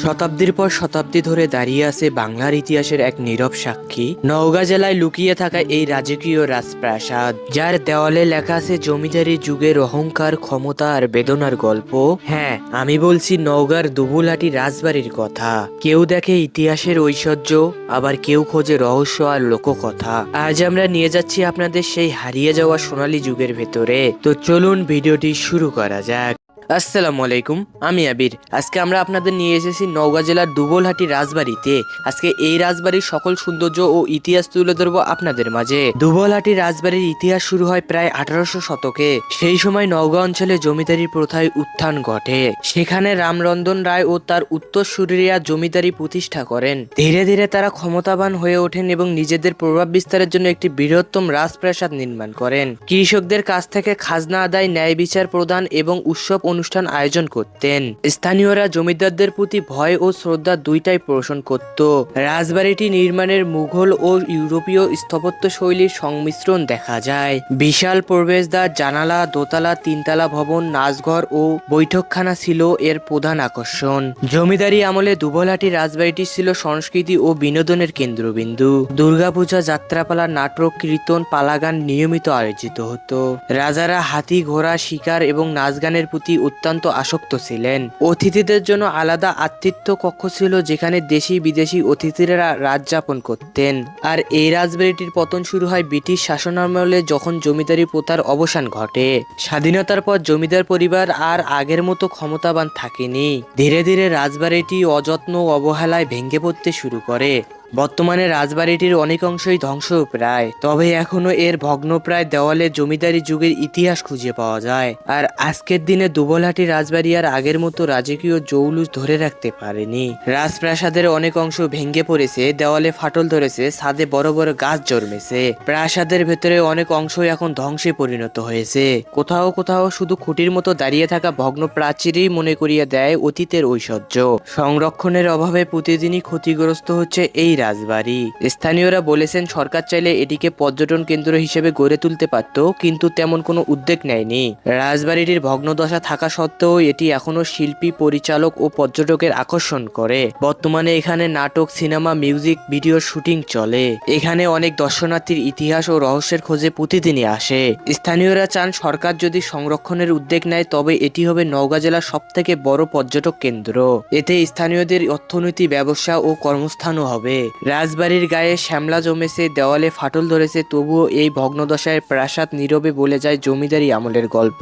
শতাব্দীর পর শতাব্দী ধরে দাঁড়িয়ে আছে বাংলার ইতিহাসের এক নীরব সাক্ষী। নওগাঁ জেলায় লুকিয়ে থাকা এই রাজকীয় রাজপ্রাসাদ, যার দেওয়ালে লেখা আছে জমিদারি যুগের অহংকার, ক্ষমতা আর বেদনার গল্প। হ্যাঁ আমি বলছি নওগাঁর দুবুলহাটি রাজবাড়ির কথা। কেউ দেখে ইতিহাসের ঐশ্বর্য, আবার কেউ খোঁজে রহস্য আর লোককথা। আজ আমরা নিয়ে যাচ্ছি আপনাদের সেই হারিয়ে যাওয়া সোনালী যুগের ভেতরে। তো চলুন ভিডিওটি শুরু করা যাক। আসসালামু আলাইকুম, আমি আবির। আজকে আমরা আপনাদের নিয়ে এসেছি নওগাঁ জেলার দুবলহাটি রাজবাড়িতে। আজকে এই রাজবাড়ির সকল সৌন্দর্য ও ইতিহাস তুলে ধরবো আপনাদের মাঝে। দুবলহাটি রাজবাড়ির ইতিহাস শুরু হয় প্রায় আঠারোশো শতকে। সেই সময় নওগাঁ অঞ্চলে জমিদারি প্রথায় উত্থান ঘটে। সেখানে রামরন্ধন রায় ও তার উত্তরসূরিরা জমিদারি প্রতিষ্ঠা করেন। ধীরে ধীরে তারা ক্ষমতাবান হয়ে ওঠেন এবং নিজেদের প্রভাব বিস্তারের জন্য একটি বৃহত্তম রাজপ্রাসাদ নির্মাণ করেন। কৃষকদের কাছ থেকে খাজনা আদায়, ন্যায় বিচার প্রদান এবং উৎসব অনুষ্ঠান আয়োজন করতেন। স্থানীয়রা জমিদারদের প্রতি ভয় ও শ্রদ্ধা দুইটাই পোষণ করত। রাজবাড়িটি নির্মাণের মুঘল ও ইউরোপীয় স্থাপত্য শৈলীর সংমিশ্রণ দেখা যায়। বিশাল প্রবেশদ্বার, জানালা, দোতলা, তিনতলা ভবন, নাচঘর ও বৈঠকখানা ছিল এর প্রধান আকর্ষণ। জমিদারি আমলে দুবলহাটি রাজবাড়িটি ছিল সংস্কৃতি ও বিনোদনের কেন্দ্রবিন্দু। দুর্গাপূজা যাত্রাপালা নাটক, কীর্তন, পালাগান নিয়মিত আয়োজিত হতো। রাজারা হাতি, ঘোড়া, শিকার এবং নাচ গানের প্রতি অত্যন্ত আসক্ত ছিলেন। অতিথিদের জন্য আলাদা আতিথ্য কক্ষ ছিল যেখানে দেশি বিদেশি অতিথিরা রাত যাপন করতেন। আর এই রাজবাড়িটির পতন শুরু হয় ব্রিটিশ শাসনামলে যখন জমিদারি প্রথার অবসান ঘটে। স্বাধীনতার পর জমিদার পরিবার আর আগের মতো ক্ষমতাবান থাকেনি। ধীরে ধীরে রাজবাড়িটি অযত্ন অবহেলায় ভেঙে পড়তে শুরু করে। বর্তমানে রাজবাড়িটির অনেক অংশই ধ্বংস প্রায় তবে এখনও এর ভগ্নপ্রায় দেওয়ালে জমিদারি যুগের ইতিহাস খুঁজে পাওয়া যায়। আর আজকের দিনে দুবলহাটি রাজবাড়ি আর আগের মতো রাজকীয় জৌলুস ধরে রাখতে পারেনি। রাজপ্রাসাদের অনেক অংশ ভেঙে পড়েছে, দেওয়ালে ফাটল ধরেছে, ছাদে বড় বড় গাছ জন্মেছে। প্রাসাদের ভেতরে অনেক অংশই এখন ধ্বংসে পরিণত হয়েছে। কোথাও কোথাও শুধু খুঁটির মতো দাঁড়িয়ে থাকা ভগ্ন প্রাচীরই মনে করিয়ে দেয় অতীতের ঐশ্বর্য। সংরক্ষণের অভাবে প্রতিদিনই ক্ষতিগ্রস্ত হচ্ছে এই রাজবাড়ি। স্থানীয়রা বলেছেন, সরকার চাইলে এটিকে পর্যটন কেন্দ্র হিসেবে গড়ে তুলতে পারত, কিন্তু তেমন কোনো উদ্যোগ নেয়নি। রাজবাড়িটির ভগ্নদশা থাকা সত্ত্বেও এটি এখনও শিল্পী, পরিচালক ও পর্যটকের আকর্ষণ করে। বর্তমানে এখানে নাটক, সিনেমা, মিউজিক, ভিডিও শুটিং চলে। এখানে অনেক দর্শনার্থীর ইতিহাস ও রহস্যের খোঁজে প্রতিদিনই আসে। স্থানীয়রা চান, সরকার যদি সংরক্ষণের উদ্যোগ নেয়, তবে এটি হবে নওগাঁ জেলার সব থেকে বড় পর্যটক কেন্দ্র। এতে স্থানীয়দের অর্থনীতি ব্যবসা ও কর্মস্থানও হবে। রাজবাড়ির গায়ে শ্যামলা জমেছে, দেওয়ালে ফাটল ধরেছে, তবুও এই ভগ্নদশায় প্রাসাদ নীরবে বলে যায় জমিদারি আমলের গল্প।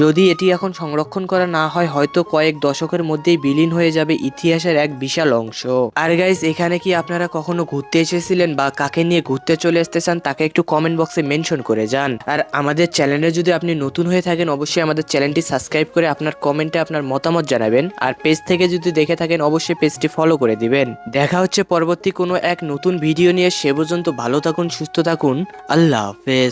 যদি এটি এখন সংরক্ষণ করা না হয়, হয়তো কয়েক দশকের মধ্যেই বিলীন হয়ে যাবে ইতিহাসের এক বিশাল অংশ। আর গাইজ এখানে কি আপনারা কখনো ঘুরতে এসেছিলেন বা কাকে নিয়ে ঘুরতে চলে আসতে চান, তাকে একটু কমেন্ট বক্সে মেনশন করে যান। আর আমাদের চ্যানেলে যদি আপনি নতুন হয়ে থাকেন, অবশ্যই আমাদের চ্যানেলটি সাবস্ক্রাইব করে আপনার কমেন্টে আপনার মতামত জানাবেন। আর পেজ থেকে যদি দেখে থাকেন, অবশ্যই পেজটি ফলো করে দিবেন। দেখা হচ্ছে পরবর্তী কোনো এক নতুন ভিডিও নিয়ে সে পর্যন্ত ভালো থাকুন সুস্থ থাকুন। আল্লাহ হাফেজ।